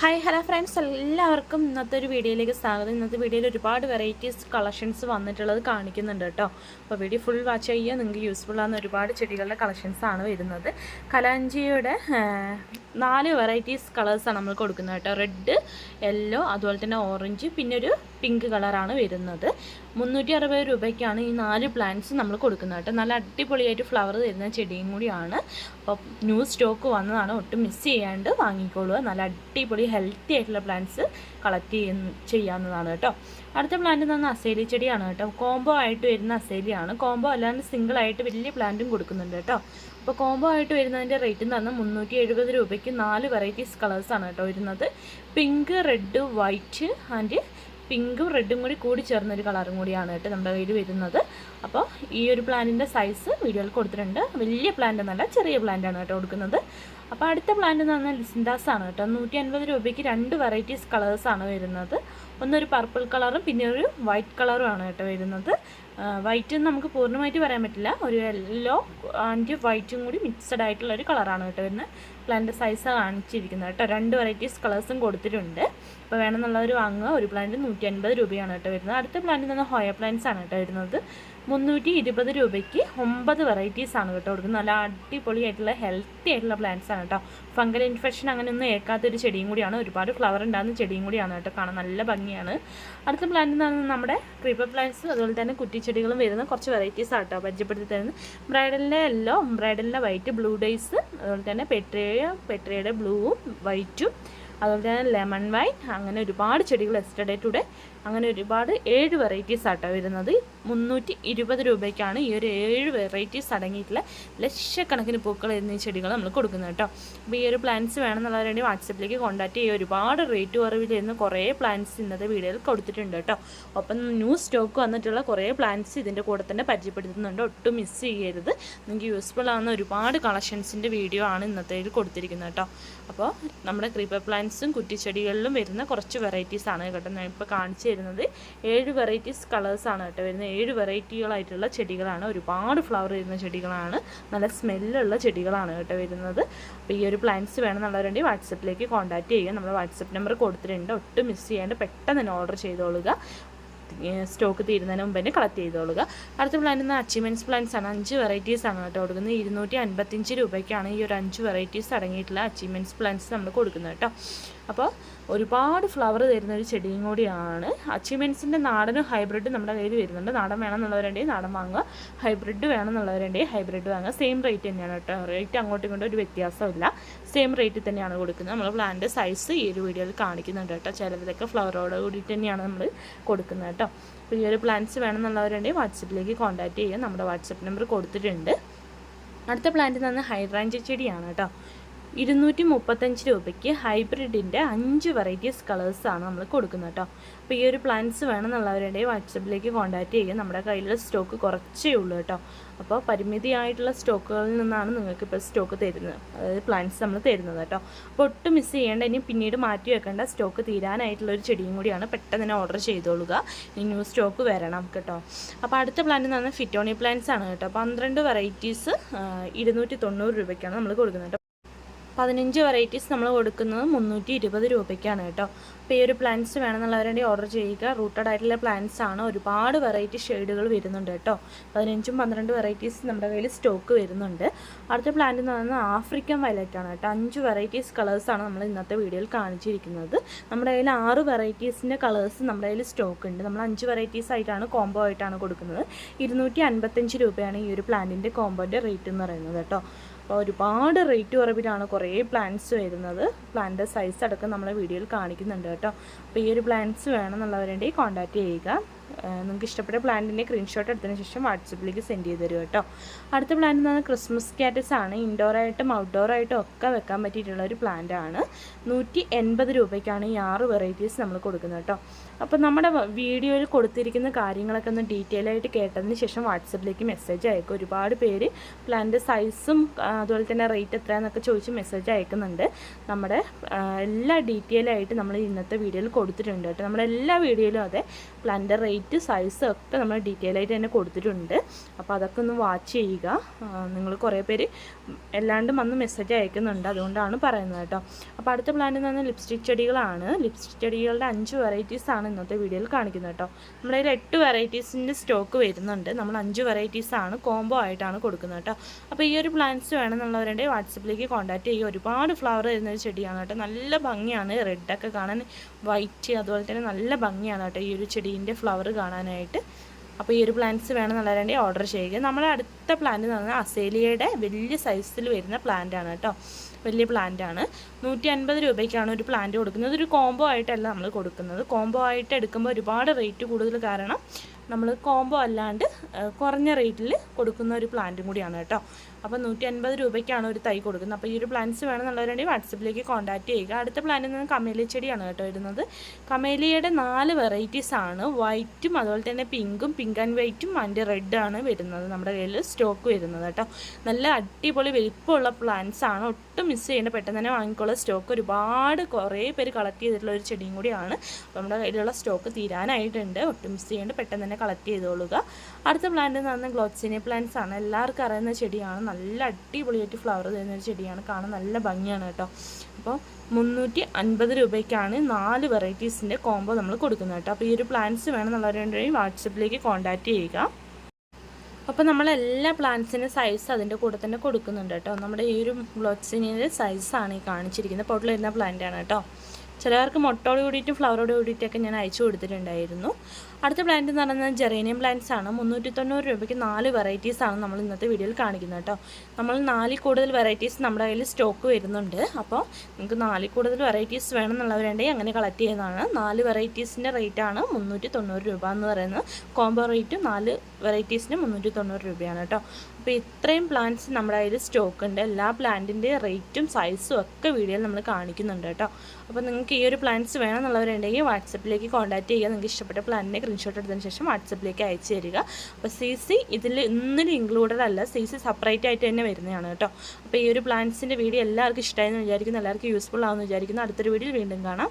Hi hello friends എല്ലാവർക്കും ഇന്നത്തെ ഒരു വീഡിയോയിലേക്ക് സ്വാഗതം. ഇന്നത്തെ വീഡിയോയിൽ ഒരുപാട് വെറൈറ്റീസ് കളക്ഷൻസ് വന്നിട്ടുള്ളത് കാണിക്കുന്നുണ്ട് കേട്ടോ. അപ്പോൾ വീഡിയോ ഫുൾ വാച്ച് ചെയ്യുക. നിങ്ങൾക്ക് യൂസ്ഫുൾ ആകുന്ന ഒരുപാട് ചെടികളുടെ കളക്ഷൻസ് ആണ് വരുന്നത്. കലാഞ്ചിയുടെ നാല് വെറൈറ്റീസ് കളേഴ്സാണ് നമ്മൾ കൊടുക്കുന്നത് കേട്ടോ. റെഡ് യെല്ലോ അതുപോലെ തന്നെ ഓറഞ്ച് പിന്നെ ഒരു പിങ്ക് കളറാണ് വരുന്നത്. മുന്നൂറ്റി അറുപത് രൂപയ്ക്കാണ് ഈ നാല് പ്ലാന്റ്സ് നമ്മൾ കൊടുക്കുന്നത് കേട്ടോ. നല്ല അടിപൊളിയായിട്ട് ഫ്ലവർ തരുന്ന ചെടിയും കൂടിയാണ്. അപ്പോൾ ന്യൂ സ്റ്റോക്ക് വന്നതാണ്. ഒട്ടും മിസ് ചെയ്യാണ്ട് വാങ്ങിക്കോളുക. നല്ല അടിപൊളി ഹെൽത്തി ആയിട്ടുള്ള പ്ലാന്റ്സ് കളക്ട് ചെയ്യുന്ന ചെയ്യാവുന്നതാണ് കേട്ടോ. അടുത്ത പ്ലാന്റ് പറഞ്ഞാൽ അസേലി ചെടിയാണ് കേട്ടോ. കോംബോ ആയിട്ട് വരുന്ന അസേലിയാണ്. കോംബോ അല്ലാണ്ട് സിംഗിൾ ആയിട്ട് വലിയ പ്ലാന്റും കൊടുക്കുന്നുണ്ട് കേട്ടോ. അപ്പോൾ കോംബോ ആയിട്ട് വരുന്നതിന്റെ റേറ്റ് എന്ന് പറഞ്ഞാൽ മുന്നൂറ്റി എഴുപത് രൂപയ്ക്ക് നാല് വെറൈറ്റീസ് കളേഴ്സാണ് കേട്ടോ വരുന്നത്. പിങ്ക് റെഡ് വൈറ്റ് ആൻഡ് പിങ്കും റെഡും കൂടി കൂടി ചേർന്നൊരു കളറും കൂടിയാണ് കേട്ടോ നമ്മുടെ കയ്യിൽ വരുന്നത്. അപ്പോൾ ഈ ഒരു പ്ലാന്റിന്റെ സൈസ് വീഡിയോയിൽ കൊടുത്തിട്ടുണ്ട്. വലിയ പ്ലാന്റ് എന്നല്ല ചെറിയ പ്ലാന്റാണ് കേട്ടോ കൊടുക്കുന്നത്. അപ്പോൾ അടുത്ത പ്ലാന്റ് എന്ന് പറഞ്ഞാൽ ആണ് കേട്ടോ. നൂറ്റി അൻപത് രൂപയ്ക്ക് രണ്ട് വെറൈറ്റീസ് ആണ് വരുന്നത്. ഒന്നൊരു പർപ്പിൾ കളറും പിന്നെ ഒരു വൈറ്റ് കളറും ആണ് കേട്ടോ വരുന്നത്. വൈറ്റ് എന്ന് നമുക്ക് പൂർണമായിട്ട് പറയാൻ പറ്റില്ല. ഒരു യെല്ലോ ആൻഡ് വൈറ്റും കൂടി മിക്സഡ് ആയിട്ടുള്ള ഒരു കളറാണ് കേട്ടോ വരുന്നത്. പ്ലാന്റ് സൈസ് കാണിച്ചിരിക്കുന്നത് കേട്ടോ. രണ്ട് വെറൈറ്റീസ് കളേഴ്സും കൊടുത്തിട്ടുണ്ട്. അപ്പോൾ വേണമെന്നുള്ളവർ വാങ്ങുക. ഒരു പ്ലാന്റ് നൂറ്റി അൻപത് രൂപയാണ് കേട്ടോ വരുന്നത്. അടുത്ത പ്ലാന്റ് നിന്ന് ഹോയ പ്ലാന്റ്സ് ആണ് കേട്ടോ വരുന്നത്. മുന്നൂറ്റി ഇരുപത് രൂപയ്ക്ക് ഒമ്പത് വെറൈറ്റീസ് ആണ് കേട്ടോ കൊടുക്കുന്നത്. നല്ല അടിപൊളിയായിട്ടുള്ള ഹെൽത്തി ആയിട്ടുള്ള പ്ലാന്റ്സ് ആണ് കേട്ടോ. ഫംഗൽ ഇൻഫെക്ഷൻ അങ്ങനെയൊന്നും ഏൽക്കാത്തൊരു ചെടിയും കൂടിയാണ്. ഒരുപാട് ഫ്ലവർ ഉണ്ടാകുന്ന ചെടിയും കൂടിയാണ് കേട്ടോ കാണാൻ നല്ല ഭംഗിയാണ്. അടുത്ത പ്ലാന്റ് പറഞ്ഞാൽ നമ്മുടെ ക്രീപ്പർ പ്ലാന്റ്സ് അതുപോലെ തന്നെ കുറ്റിച്ചെടികളും വരുന്ന കുറച്ച് വെറൈറ്റീസ് ആട്ടോ പരിചയപ്പെടുത്തി തരുന്നത്. ബ്രൈഡലിന്റെ യെല്ലോ ബ്രൈഡലിന്റെ വൈറ്റ് ബ്ലൂ ഡേയ്സ് അതുപോലെ തന്നെ പെട്രേയ പെട്രയുടെ ബ്ലൂവും വൈറ്റും അതുപോലെ തന്നെ ലെമൺ വൈൻ അങ്ങനെ ഒരുപാട് ചെടികൾ എസ്റ്റഡേ ടുഡേ അങ്ങനെ ഒരുപാട് ഏഴ് വെറൈറ്റീസ് ആട്ടോ വരുന്നത്. മുന്നൂറ്റി ഇരുപത് രൂപയ്ക്കാണ് ഈ ഒരു ഏഴ് വെറൈറ്റീസ് അടങ്ങിയിട്ടുള്ള ലക്ഷക്കണക്കിന് പൂക്കൾ എന്നീ ചെടികൾ നമ്മൾ കൊടുക്കുന്നത് കേട്ടോ അപ്പോൾ ഈ ഒരു പ്ലാന്റ്സ് വേണമെന്നുള്ളവർ വേണ്ടി വാട്സപ്പിലേക്ക് കോൺടാക്ട് ചെയ്യുക. ഒരുപാട് റേറ്റ് കുറവിൽ ഇരുന്ന് കുറേ പ്ലാന്റ്സ് ഇന്നത്തെ വീഡിയോയിൽ കൊടുത്തിട്ടുണ്ട് കേട്ടോ ഒപ്പം ന്യൂ സ്റ്റോക്ക് വന്നിട്ടുള്ള കുറേ പ്ലാന്റ്സ് ഇതിന്റെ കൂടെ തന്നെ പരിചയപ്പെടുത്തുന്നുണ്ട്. ഒട്ടും മിസ് ചെയ്യരുത്. നിങ്ങൾക്ക് യൂസ്ഫുൾ ആവുന്ന ഒരുപാട് കളക്ഷൻസിന്റെ വീഡിയോ ആണ് ഇന്നത്തെ കൊടുത്തിരിക്കുന്നത് കേട്ടോ അപ്പോൾ നമ്മുടെ ക്രീപ്പർ പ്ലാന്റ്സും കുറ്റിച്ചെടികളിലും വരുന്ന കുറച്ച് വെറൈറ്റീസ് ആണ് കേട്ടോ. ഞാൻ ഇപ്പോൾ കാണിച്ചു തരുന്നത് ഏഴ് വെറൈറ്റീസ് കളേഴ്സാണ് കേട്ടോ വരുന്നത്. ഏഴ് വെറൈറ്റികളായിട്ടുള്ള ചെടികളാണ്. ഒരുപാട് ഫ്ലവർ വരുന്ന ചെടികളാണ്. നല്ല സ്മെല്ലുള്ള ചെടികളാണ് കേട്ടോ വരുന്നത്. അപ്പോൾ ഈ ഒരു പ്ലാന്റ്സ് വേണമെന്നുള്ളവരുണ്ടെങ്കിൽ വാട്സപ്പിലേക്ക് കോൺടാക്ട് ചെയ്യുക. നമ്മുടെ വാട്സപ്പ് നമ്പർ കൊടുത്തിട്ടുണ്ട്. ഒട്ടും മിസ് ചെയ്യാണ്ട് പെട്ടെന്ന് തന്നെ ഓർഡർ ചെയ്തോളുക. സ്റ്റോക്ക് തീരുന്നതിന് മുമ്പ് തന്നെ കളക്ട് ചെയ്തോളുക. അടുത്ത പ്ലാൻ എന്ന അച്ചീവ്മെന്റ്സ് പ്ലാൻസ് ആണ്. അഞ്ച് വെറൈറ്റീസ് ആണ് കേട്ടോ കൊടുക്കുന്നത്. ഇരുന്നൂറ്റി അൻപത്തഞ്ച് രൂപയ്ക്കാണ് ഈ ഒരു അഞ്ച് വെറൈറ്റീസ് അടങ്ങിയിട്ടുള്ള അച്ചീവ്മെന്റ്സ് പ്ലാൻസ് നമ്മൾ കൊടുക്കുന്നത് കേട്ടോ. അപ്പോൾ ഒരുപാട് ഫ്ലവർ തരുന്ന ഒരു ചെടിയും കൂടിയാണ്. അച്ചീവ്മെന്റ്സിന്റെ നാടനും ഹൈബ്രിഡും നമ്മുടെ കയ്യിൽ വരുന്നുണ്ട്. നാടൻ വേണമെന്നുള്ളവരുണ്ടെങ്കിൽ നാടൻ വാങ്ങുക. ഹൈബ്രിഡ് വേണമെന്നുള്ളവരുണ്ടെങ്കിൽ ഹൈബ്രിഡ് വാങ്ങുക. സെയിം റേറ്റ് തന്നെയാണ് കേട്ടോ. റേറ്റ് അങ്ങോട്ടും ഇങ്ങോട്ടും ഒരു വ്യത്യാസമില്ല. സെയിം റേറ്റിൽ തന്നെയാണ് കൊടുക്കുന്നത്. നമ്മൾ പ്ലാന്റ് സൈസ് ഈ ഒരു വീഡിയോയിൽ കാണിക്കുന്നുണ്ട് കേട്ടോ. ചിലതൊക്കെ ഫ്ലവറോട് കൂടിയിട്ട് തന്നെയാണ് നമ്മൾ കൊടുക്കുന്നത് കേട്ടോ. അപ്പോൾ ഈ ഒരു പ്ലാന്റ്സ് വേണമെന്നുള്ളവരുണ്ടെങ്കിൽ വാട്സപ്പിലേക്ക് കോൺടാക്റ്റ് ചെയ്യുക. നമ്മുടെ വാട്സപ്പ് നമ്പർ കൊടുത്തിട്ടുണ്ട്. അടുത്ത പ്ലാന്റ് തന്നെ ഹൈഡ്രാഞ്ച ചെടിയാണ് കേട്ടോ. ഇരുന്നൂറ്റി മുപ്പത്തഞ്ച് രൂപയ്ക്ക് ഹൈബ്രിഡിന്റെ അഞ്ച് വെറൈറ്റീസ് കളേഴ്സാണ് നമ്മൾ കൊടുക്കുന്നത് കേട്ടോ അപ്പോൾ ഈ ഒരു പ്ലാന്റ്സ് വേണമെന്നുള്ളവരുടെ വാട്സപ്പിലേക്ക് കോൺടാക്റ്റ് ചെയ്യുക. നമ്മുടെ കയ്യിലുള്ള സ്റ്റോക്ക് കുറച്ചേ ഉള്ളൂ കേട്ടോ അപ്പോൾ പരിമിതിയായിട്ടുള്ള സ്റ്റോക്കുകളിൽ നിന്നാണ് നിങ്ങൾക്ക് ഇപ്പോൾ സ്റ്റോക്ക് തരുന്നത്. അതായത് പ്ലാന്റ്സ് നമ്മൾ തരുന്നത് കേട്ടോ അപ്പോൾ ഒട്ടും മിസ് ചെയ്യേണ്ട ഇനി പിന്നീട് മാറ്റി വെക്കേണ്ട സ്റ്റോക്ക് തീരാനായിട്ടുള്ള ഒരു ചെടിയും കൂടിയാണ് പെട്ടെന്ന് തന്നെ ഓർഡർ ചെയ്തോളുക. ന്യൂ സ്റ്റോക്ക് വരണം കേട്ടോ. അപ്പോൾ അടുത്ത പ്ലാന്റ് എന്ന് പറഞ്ഞാൽ ഫിറ്റോണി പ്ലാന്റ്സ് ആണ് കേട്ടോ. പന്ത്രണ്ട് വെറൈറ്റീസ് ഇരുന്നൂറ്റി തൊണ്ണൂറ് രൂപയ്ക്കാണ് നമ്മൾ കൊടുക്കുന്നത് പതിനഞ്ച് വെറൈറ്റീസ് നമ്മൾ കൊടുക്കുന്നത് മുന്നൂറ്റി ഇരുപത് രൂപയ്ക്കാണ് കേട്ടോ. അപ്പോൾ ഈ ഒരു പ്ലാന്റ്സ് വേണമെന്നുള്ളവരുടെ ഓർഡർ ചെയ്യുക. റൂട്ടഡ് ആയിട്ടുള്ള പ്ലാന്റ്സ് ആണ്. ഒരുപാട് വെറൈറ്റി ഷെയ്ഡുകൾ വരുന്നുണ്ട് കേട്ടോ. പതിനഞ്ചും പന്ത്രണ്ട് വെറൈറ്റീസ് നമ്മുടെ കയ്യിൽ സ്റ്റോക്ക് വരുന്നുണ്ട്. അടുത്ത പ്ലാന്റ് എന്ന് പറയുന്നത് ആഫ്രിക്കൻ വയലറ്റ് ആണ് കേട്ടോ. അഞ്ച് വെറൈറ്റീസ് കളേഴ്സാണ് നമ്മൾ ഇന്നത്തെ വീഡിയോയിൽ കാണിച്ചിരിക്കുന്നത്. നമ്മുടെ കയ്യിൽ ആറ് വെറൈറ്റീസിന്റെ കളേഴ്സ് നമ്മുടെ കയ്യിൽ സ്റ്റോക്ക് ഉണ്ട്. നമ്മൾ അഞ്ച് വെറൈറ്റീസ് ആയിട്ടാണ് കോംബോ ആയിട്ടാണ് കൊടുക്കുന്നത്. ഇരുന്നൂറ്റി രൂപയാണ് ഈ ഒരു പ്ലാന്റിന്റെ കോംബോന്റെ റേറ്റ് എന്ന് പറയുന്നത് കേട്ടോ. അപ്പോൾ ഒരുപാട് റേറ്റ് കുറവിലാണ് കുറേ പ്ലാന്റ്സ് വരുന്നത്. പ്ലാന്റ് സൈസ് അടക്കം നമ്മളെ വീഡിയോയിൽ കാണിക്കുന്നുണ്ട് കേട്ടോ. അപ്പോൾ ഈ ഒരു പ്ലാന്റ്സ് വേണമെന്നുള്ളവരുണ്ടെങ്കിൽ കോൺടാക്റ്റ് ചെയ്യുക. നിങ്ങൾക്ക് ഇഷ്ടപ്പെട്ട പ്ലാന്റിന്റെ സ്ക്രീൻഷോട്ട് എടുത്തതിന് ശേഷം വാട്സപ്പിലേക്ക് സെൻഡ് ചെയ്ത് തരും കേട്ടോ അടുത്ത പ്ലാന്റ് എന്ന് പറഞ്ഞാൽ ക്രിസ്മസ് കാറ്റസ് ആണ്. ഇൻഡോറായിട്ടും ഔട്ട്ഡോറായിട്ടും ഒക്കെ വെക്കാൻ പറ്റിയിട്ടുള്ള ഒരു പ്ലാന്റ് ആണ്. നൂറ്റി എൺപത് രൂപയ്ക്കാണ് ഈ ആറ് വെറൈറ്റീസ് നമ്മൾ കൊടുക്കുന്നത് കേട്ടോ അപ്പോൾ നമ്മുടെ വീഡിയോയിൽ കൊടുത്തിരിക്കുന്ന കാര്യങ്ങളൊക്കെ ഒന്ന് ഡീറ്റെയിൽ ആയിട്ട് കേട്ടതിന് ശേഷം വാട്സപ്പിലേക്ക് മെസ്സേജ് അയക്കും. ഒരുപാട് പേര് പ്ലാന്റ് സൈസും അതുപോലെ തന്നെ റേറ്റ് എത്രയാണെന്നൊക്കെ ചോദിച്ച് മെസ്സേജ് അയക്കുന്നുണ്ട്. നമ്മുടെ എല്ലാ ഡീറ്റെയിൽ ആയിട്ട് നമ്മൾ ഇന്നത്തെ വീഡിയോയിൽ കൊടുത്തിട്ടുണ്ട് കേട്ടോ നമ്മുടെ എല്ലാ വീഡിയോയിലും അതെ പ്ലാന്റ് റേറ്റ് റേറ്റ് സൈസ് ഒക്കെ നമ്മൾ ഡീറ്റെയിൽ ആയിട്ട് തന്നെ കൊടുത്തിട്ടുണ്ട്. അപ്പോൾ അതൊക്കെ ഒന്ന് വാച്ച് ചെയ്യുക. നിങ്ങൾ കുറേ പേര് എല്ലാണ്ടും വന്ന് മെസ്സേജ് അയക്കുന്നുണ്ട്. അതുകൊണ്ടാണ് പറയുന്നത് കേട്ടോ. അപ്പോൾ അടുത്ത പ്ലാന്റ് എന്ന് പറഞ്ഞാൽ ലിപ്സ്റ്റിക് ചെടികളാണ്. ലിപ്സ്റ്റിക് ചെടികളുടെ അഞ്ച് വെറൈറ്റീസ് ആണ് ഇന്നത്തെ വീഡിയോയിൽ കാണിക്കുന്നത് കേട്ടോ. നമ്മുടെ എട്ട് വെറൈറ്റീസിന്റെ സ്റ്റോക്ക് വരുന്നുണ്ട്. നമ്മൾ അഞ്ച് വെറൈറ്റീസ് ആണ് കോംബോ ആയിട്ടാണ് കൊടുക്കുന്നത് കേട്ടോ. അപ്പോൾ ഈ ഒരു പ്ലാന്റ്സ് വേണമെന്നുള്ളവരുടെ വാട്സപ്പിലേക്ക് കോൺടാക്ട് ചെയ്യുക. ഒരുപാട് ഫ്ലവർ വരുന്ന ഒരു ചെടിയാണ് കേട്ടോ. നല്ല ഭംഗിയാണ്. റെഡൊക്കെ കാണാൻ വൈറ്റ് അതുപോലെ തന്നെ നല്ല ഭംഗിയാണ് കേട്ടോ ഈ ഒരു ചെടീന്റെ ഫ്ലവർ കാണാനായിട്ട്. അപ്പോൾ ഈ ഒരു പ്ലാന്റ്സ് വേണമെന്നുള്ളവരുടെ ഓർഡർ ചെയ്യുക. നമ്മുടെ അടുത്ത പ്ലാന്റ് എന്ന് പറഞ്ഞാൽ അസേലിയയുടെ വലിയ സൈസിൽ വരുന്ന പ്ലാന്റ് ആണ് കേട്ടോ. വലിയ പ്ലാന്റ് ആണ്. നൂറ്റി അൻപത് രൂപയ്ക്കാണ് ഒരു പ്ലാന്റ് കൊടുക്കുന്നത്. ഒരു കോംബോ ആയിട്ടല്ല നമ്മൾ കൊടുക്കുന്നത്. കോംബോ ആയിട്ട് എടുക്കുമ്പോൾ ഒരുപാട് റേറ്റ് കൂടുതൽ കാരണം നമ്മൾ കോംബോ അല്ലാണ്ട് കുറഞ്ഞ റേറ്റിൽ കൊടുക്കുന്ന ഒരു പ്ലാന്റും കൂടിയാണ് കേട്ടോ. അപ്പോൾ നൂറ്റി അൻപത് രൂപയ്ക്കാണ് ഒരു തൈ കൊടുക്കുന്നത്. അപ്പോൾ ഈ ഒരു പ്ലാന്റ്സ് വേണമെന്നുള്ളവരുണ്ടെങ്കിൽ വാട്സപ്പിലേക്ക് കോൺടാക്റ്റ് ചെയ്യുക. അടുത്ത പ്ലാനിൽ നിന്ന് കമേലി ചെടിയാണ് കേട്ടോ വരുന്നത് കമേലിയുടെ നാല് വെറൈറ്റീസ് ആണ്. വൈറ്റും അതുപോലെ തന്നെ പിങ്കും പിങ്ക് ആൻഡ് വൈറ്റും അതിന്റെ റെഡ് ആണ് വരുന്നത് നമ്മുടെ കയ്യിൽ സ്റ്റോക്ക് വരുന്നത് കേട്ടോ. നല്ല അടിപൊളി വലിപ്പമുള്ള പ്ലാന്റ്സ് ആണ്. ഒട്ടും മിസ് ചെയ്യേണ്ട പെട്ടെന്ന് തന്നെ വാങ്ങിക്കുള്ള സ്റ്റോക്ക് ഒരുപാട് കുറേ പേര് കളക്ട് ചെയ്തിട്ടുള്ള ഒരു ചെടിയും കൂടിയാണ്. അപ്പോൾ നമ്മുടെ കയ്യിലുള്ള സ്റ്റോക്ക് തീരാനായിട്ടുണ്ട്. ഒട്ടും മിസ് ചെയ്യേണ്ട പെട്ടെന്ന് തന്നെ കളക്ട് ചെയ്തോളുക. അടുത്ത പ്ലാന്റ് എന്ന് പറഞ്ഞാൽ ഗ്ലോത്സിനിയ പ്ലാന്റ്സ് ആണ്. എല്ലാവർക്കും അറിയുന്ന ചെടിയാണ്. നല്ല അടിപൊളിയായിട്ട് ഫ്ലവർ തരുന്ന ഒരു ചെടിയാണ്. കാണാൻ നല്ല ഭംഗിയാണ് കേട്ടോ. അപ്പോൾ മുന്നൂറ്റി അൻപത് രൂപയ്ക്കാണ് നാല് വെറൈറ്റീസിന്റെ കോംബോ നമ്മൾ കൊടുക്കുന്നത് കേട്ടോ. അപ്പോൾ ഈ ഒരു പ്ലാന്റ്സ് വേണമെന്നുള്ളവരുണ്ടെങ്കിൽ വാട്സപ്പിലേക്ക് കോൺടാക്റ്റ് ചെയ്യുക. അപ്പോൾ നമ്മൾ എല്ലാ പ്ലാന്റ്സിന്റെ സൈസ് അതിന്റെ കൂടെ തന്നെ കൊടുക്കുന്നുണ്ട് കേട്ടോ. നമ്മുടെ ഈ ഒരു ഗ്ലോത്സിനിയുടെ സൈസാണ് ഈ കാണിച്ചിരിക്കുന്നത്. പൊട്ടിൽ വരുന്ന പ്ലാന്റ് ആണ് കേട്ടോ. ചിലവർക്ക് മുട്ടോട് കൂടിയിട്ടും ഫ്ലവറോട് കൂടിയിട്ടൊക്കെ ഞാൻ അയച്ചു കൊടുത്തിട്ടുണ്ടായിരുന്നു. അടുത്ത പ്ലാന്റ് എന്ന് പറയുന്നത് ജെറേനിയം പ്ലാന്റ്സ് ആണ്. മുന്നൂറ്റി തൊണ്ണൂറ് രൂപയ്ക്ക് നാല് വെറൈറ്റീസ് ആണ് നമ്മൾ ഇന്നത്തെ വീഡിയോയിൽ കാണിക്കുന്നത് കേട്ടോ നമ്മൾ നാലിൽ കൂടുതൽ വെറൈറ്റീസ് നമ്മുടെ കയ്യിൽ സ്റ്റോക്ക് വരുന്നുണ്ട്. അപ്പോൾ നിങ്ങൾക്ക് നാലിൽ കൂടുതൽ വെറൈറ്റീസ് വേണമെന്നുള്ളവരുണ്ടെങ്കിൽ അങ്ങനെ കളക്ട് ചെയ്യുന്നതാണ്. നാല് വെറൈറ്റീസിന്റെ റേറ്റ് ആണ് മുന്നൂറ്റി തൊണ്ണൂറ് രൂപ എന്ന് പറയുന്നത്. കോംബോ റേറ്റ് നാല് വെറൈറ്റീസിന് മുന്നൂറ്റി തൊണ്ണൂറ് രൂപയാണ് കേട്ടോ അപ്പോൾ ഇത്രയും പ്ലാന്റ്സ് നമ്മുടെ കയ്യിൽ സ്റ്റോക്ക് ഉണ്ട്. എല്ലാ പ്ലാന്റിന്റെ റേറ്റും സൈസും ഒക്കെ വീഡിയോയിൽ നമ്മൾ കാണിക്കുന്നുണ്ട് കേട്ടോ അപ്പോൾ നിങ്ങൾക്ക് ഈ ഒരു പ്ലാന്റ്സ് വേണമെന്നുള്ളവരുണ്ടെങ്കിൽ വാട്സപ്പിലേക്ക് കോൺടാക്ട് ചെയ്യുക. നിങ്ങൾക്ക് ഇഷ്ടപ്പെട്ട പ്ലാന്റിനെ സ്ക്രീൻഷോട്ട് എടുത്തതിന് ശേഷം വാട്സപ്പിലേക്ക് അയച്ചു തരിക. അപ്പോൾ സി സി ഇതിൽ ഒന്നിനും ഇൻക്ലൂഡഡ് അല്ല. സി സി സെപ്പറേറ്റ് ആയിട്ട് തന്നെ വരുന്നതാണ് കേട്ടോ. അപ്പോൾ ഈ ഒരു പ്ലാന്റ്സിന്റെ വീഡിയോ എല്ലാവർക്കും ഇഷ്ടമായെന്ന് വിചാരിക്കുന്നു. എല്ലാവർക്കും യൂസ്ഫുൾ ആവുമെന്ന് വിചാരിക്കുന്നു. അടുത്തൊരു വീഡിയോയിൽ വീണ്ടും കാണാം.